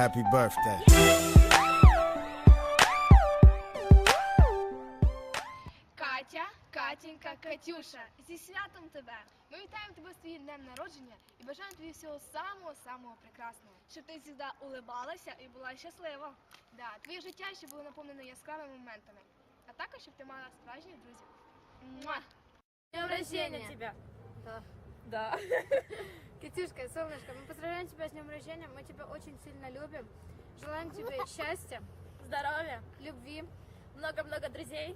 Happy birthday. Катя, Катінька, Катюша, зі святом тебе! Ми вітаємо тебе з твоїм днем народження і бажаємо тобі всього самого-самого прекрасного. Щоб ти завжди улибалася і була щаслива. Да, твоє життя ще було наповнене яскравими моментами, а також щоб ти мала справжніх друзів. Муа! Днем рождения тебя! Да. Да. Катюшка, солнышко, мы поздравляем тебя днем рождения. Мы тебя очень сильно любим. Желаем тебе счастья, Здоровья, любви, много-много друзей,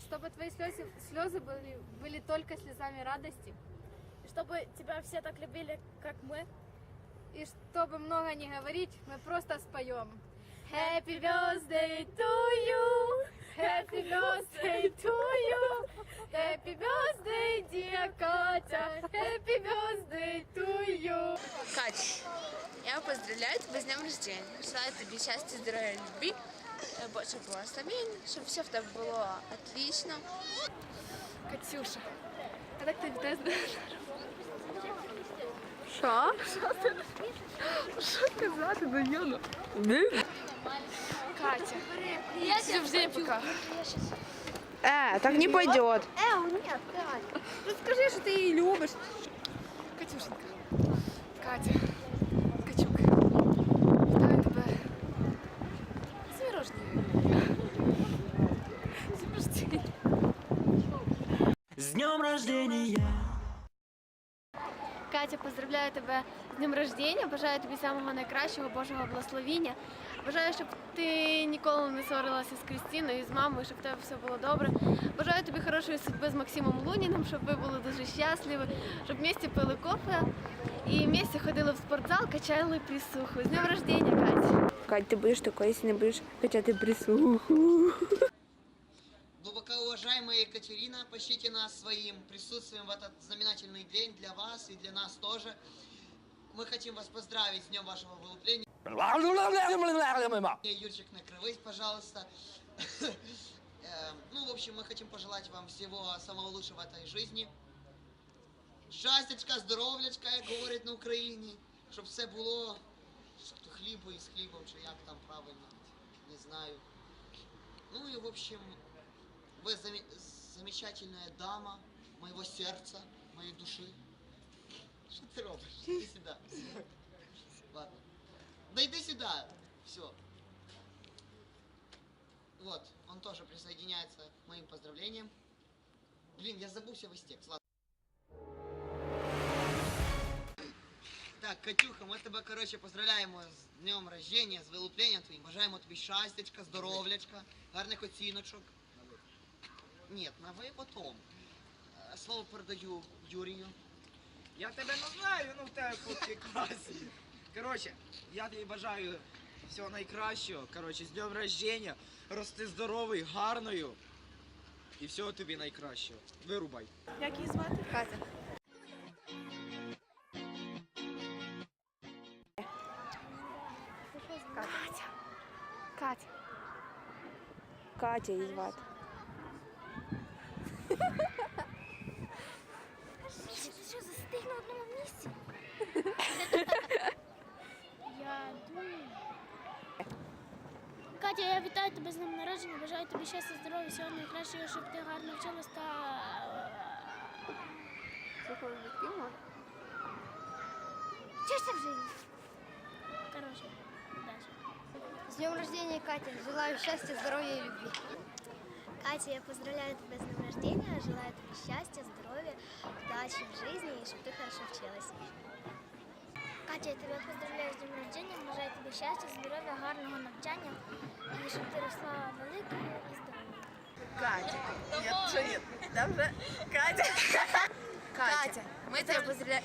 чтобы твои слезы, слезы были, были только слезами радости. и чтобы тебя все так любили, как мы. И чтобы много не говорить, мы просто споем. Happy birthday to you, happy birthday to you, happy birthday, dear Катя, happy birthday to you. Кать, поздравляю тебя с днем рождения. Желаю тебе счастья, здоровья, любви, э, больше благословений, чтобы все в тебе было отлично. Катюша, а так ти вітаю з днем Що? Що сказати до Йону? Катя, з днем рождения пока. Э, так не пойдет. Ну скажи, що ти її любиш. Катюшенька, С днем рождения! Катя, поздравляю тебе з днем рождения, бажаю тобі самого найкращого Божого благословіння. Бажаю, щоб ти ніколи не сварилася з Крістіною і з мамою, щоб в тебе все було добре. Бажаю тобі хорошої судьби з Максимом Луніним, щоб ви були дуже щасливі, щоб вместе пили кофе і вместе ходили в спортзал, качали присуху. З днем рождения, Катя! Кать, ты будешь такой, если не будешь качать присуху. Глубоко уважаемая Екатерина, почтите нас своим присутствием в этот знаменательный день для вас и для нас тоже. Мы хотим вас поздравить с днем вашего вылупления. Юрчик, накрывись, пожалуйста. Э, Ну, в общем, мы хотим пожелать вам всего самого лучшего в этой жизни. Щастячка, здоров'ячка, як говорять на Україні. Щоб все було щоб то хлібу із хлібом, чи як там правильно, не знаю. Ну и в общем, вы заме- замечательная дама моего сердца, моей души. Что ты робишь? Иди сюда. Ладно. Да иди сюда. Все. Вот, он тоже присоединяется к моим поздравлениям. Блин, я забылся весь текст. Ладно. Так, Катюха, ми тебе, коротше, поздравляємо з днем рождения, з вилупленням твоїм. Бажаємо тобі щастячка, здоров'ячка, гарних оціночок. Ні, на ви потом. Е, Слово передаю Юрію. Я тебе не знаю, ну в тебе фотки класні. Коротше, я тобі бажаю всього найкращого. Коротше, з днем рождения, рости здоровий, гарною. І всього тобі найкращого. Вирубай. Як її звати? Катя. Катя, Катя. Катя її звати. Що застиг на одному місці? Я думаю. Катя, я вітаю тебе з днем народження, бажаю тобі щастя, здоров'я, всього найкращого, щоб ти гарно вчилась та Слухай, батьків може? вчишся в житті. Коротше, далі. С днем рождения, Катя! Желаю счастья, здоровья и любви. Катя, я поздравляю тебя с днем рождения, желаю тебе счастья, здоровья, удачи в жизни и чтобы ты хорошо училась. Катя, я тебе поздравляю з днем рождения, бажаю тобі щастя, здоров'я, гарного навчання і щоб ти росла великою і здоровою. Катя. Нет, что нет? Да уже? Катя. Катя. Мы тебя поздравляем.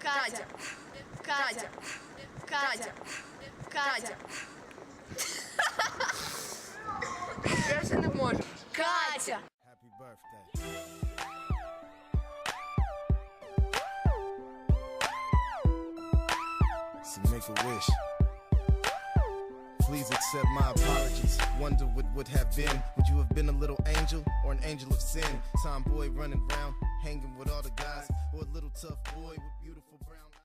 Катя. Катя. Катя. Катя. Я вже не можу. Катя. Happy birthday. So make a wish. Please accept my apologies. Wonder what would have been. Would you have been a little angel or an angel of sin? Tomboy running around, hanging with all the guys, or a little tough boy with beautiful.